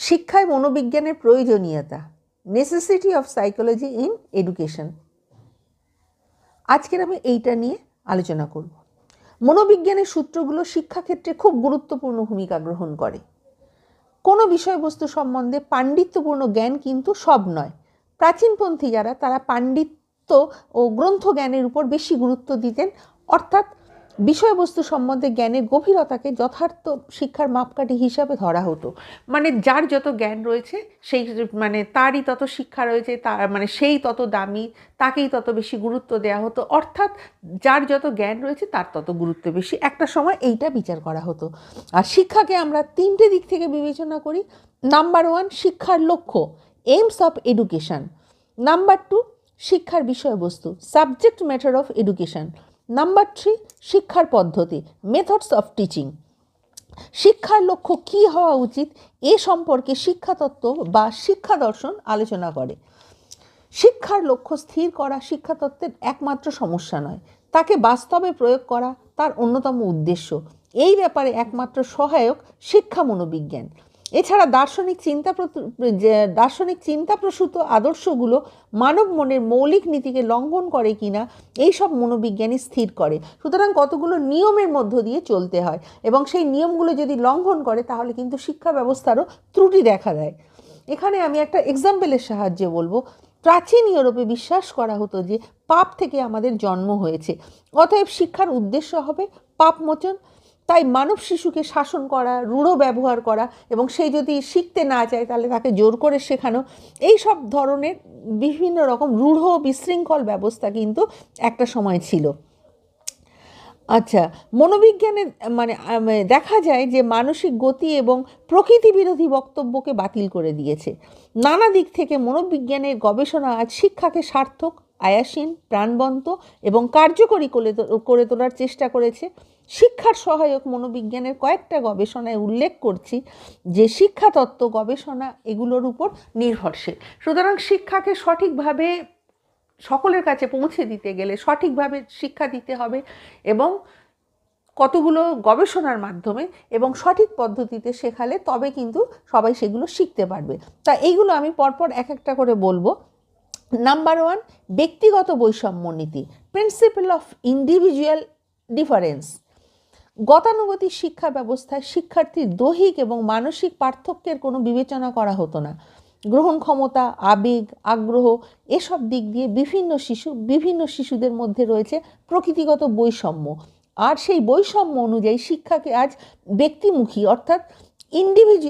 শিক্ষায় মনোবিজ্ঞানের প্রয়োজনীয়তা necessity of psychology in education আজকের আমি এইটা নিয়ে আলোচনা করব। মনোবিজ্ঞানের সূত্রগুলো শিক্ষাক্ষেত্রে খুব গুরুত্বপূর্ণ ভূমিকা গ্রহণ করে। কোনো বিষয়বস্তু সম্বন্ধে পাণ্ডিত্যপূর্ণ জ্ঞান কিন্তু সব নয়। প্রাচীনপন্থী যারা, তারা পাণ্ডিত্য ও গ্রন্থ জ্ঞানের উপর বেশি গুরুত্ব দিতেন, অর্থাৎ বিষয়বস্তু সম্বন্ধে জ্ঞানের গভীরতাকে যথার্থ শিক্ষার মাপকাঠি হিসাবে ধরা হতো। মানে যার যত জ্ঞান রয়েছে, সেই মানে তারই তত শিক্ষা রয়েছে তার মানে সেই তত দামি, তাকেই তত বেশি গুরুত্ব দেওয়া হতো। অর্থাৎ যার যত জ্ঞান রয়েছে, তার তত গুরুত্ব বেশি। একটা সময় এইটা বিচার করা হতো। আর শিক্ষাকে আমরা তিনটে দিক থেকে বিবেচনা করি। নাম্বার ওয়ান, শিক্ষার লক্ষ্য aims of education number two, শিক্ষার বিষয়বস্তু subject matter of education number three শিক্ষার পদ্ধতি মেথডস অফ টিচিং শিক্ষার লক্ষ্য কী হওয়া উচিত? এ সম্পর্কে শিক্ষাতত্ত্ব বা শিক্ষা দর্শন আলোচনা করে। শিক্ষার লক্ষ্য স্থির করা শিক্ষাতত্ত্বের একমাত্র সমস্যা নয়। তাকে বাস্তবে প্রয়োগ করা তার অন্যতম উদ্দেশ্য। এই ব্যাপারে একমাত্র সহায়ক শিক্ষা মনোবিজ্ঞান এছাড়া দার্শনিক চিন্তা দার্শনিক চিন্তাপ্রসূত আদর্শগুলো মানব মনের মৌলিক নীতিকে লঙ্ঘন করে কিনা, এই সব মনোবিজ্ঞানী স্থির করে। সুতরাং কতগুলো নিয়মের মধ্য দিয়ে চলতে হয় এবং সেই নিয়মগুলো যদি লঙ্ঘন করে, তাহলে কিন্তু শিক্ষা ব্যবস্থারও ত্রুটি দেখা দেয়। এখানে আমি একটা এক্সাম্পলের সাহায্যে বলব। প্রাচীন ইউরোপে বিশ্বাস করা হতো যে পাপ থেকে আমাদের জন্ম হয়েছে। অতএব শিক্ষার উদ্দেশ্য হবে পাপমোচন তাই মানব শিশুকে শাসন করা, রূঢ় ব্যবহার করা এবং সে যদি শিখতে না চায় তাহলে তাকে জোর করে শেখানো এই সব ধরনের বিভিন্ন রকম রূঢ় বিশৃঙ্খল ব্যবস্থা কিন্তু একটা সময় ছিল। আচ্ছা মনোবিজ্ঞানে মানে দেখা যায় যে মানসিক গতি এবং প্রকৃতি বিরোধী বক্তব্যকে বাতিল করে দিয়েছে। নানা দিক থেকে মনোবিজ্ঞানের গবেষণা আজ শিক্ষাকে সার্থক আয়াসীন প্রাণবন্ত এবং কার্যকরী করে তোলার চেষ্টা করেছে। শিক্ষার সহায়ক মনোবিজ্ঞানের কয়েকটা গবেষণায় উল্লেখ করছি যে শিক্ষাতত্ত্ব গবেষণা এগুলোর উপর নির্ভরশীল। সুতরাং শিক্ষাকে সঠিকভাবে সকলের কাছে পৌঁছে দিতে গেলে সঠিকভাবে শিক্ষা দিতে হবে এবং কতগুলো গবেষণার মাধ্যমে এবং সঠিক পদ্ধতিতে শেখালে তবে কিন্তু সবাই সেগুলো শিখতে পারবে। তা এইগুলো আমি পরপর এক একটা করে বলব। নাম্বার ওয়ান ব্যক্তিগত বৈষম্য নীতি প্রিন্সিপাল অফ ইন্ডিভিজুয়াল ডিফারেন্স গতানুগতিক শিক্ষা ব্যবস্থায় শিক্ষার্থীর দৈহিক এবং মানসিক পার্থক্যের কোনো বিবেচনা করা হতো না। গ্রহণ ক্ষমতা, আবেগ, আগ্রহ এসব দিক দিয়ে বিভিন্ন শিশু, বিভিন্ন শিশুদের মধ্যে রয়েছে প্রকৃতিগত বৈষম্য। আর সেই বৈষম্য অনুযায়ী শিক্ষাকে আজ ব্যক্তিমুখী অর্থাৎ ইন্ডিভিজুয়াল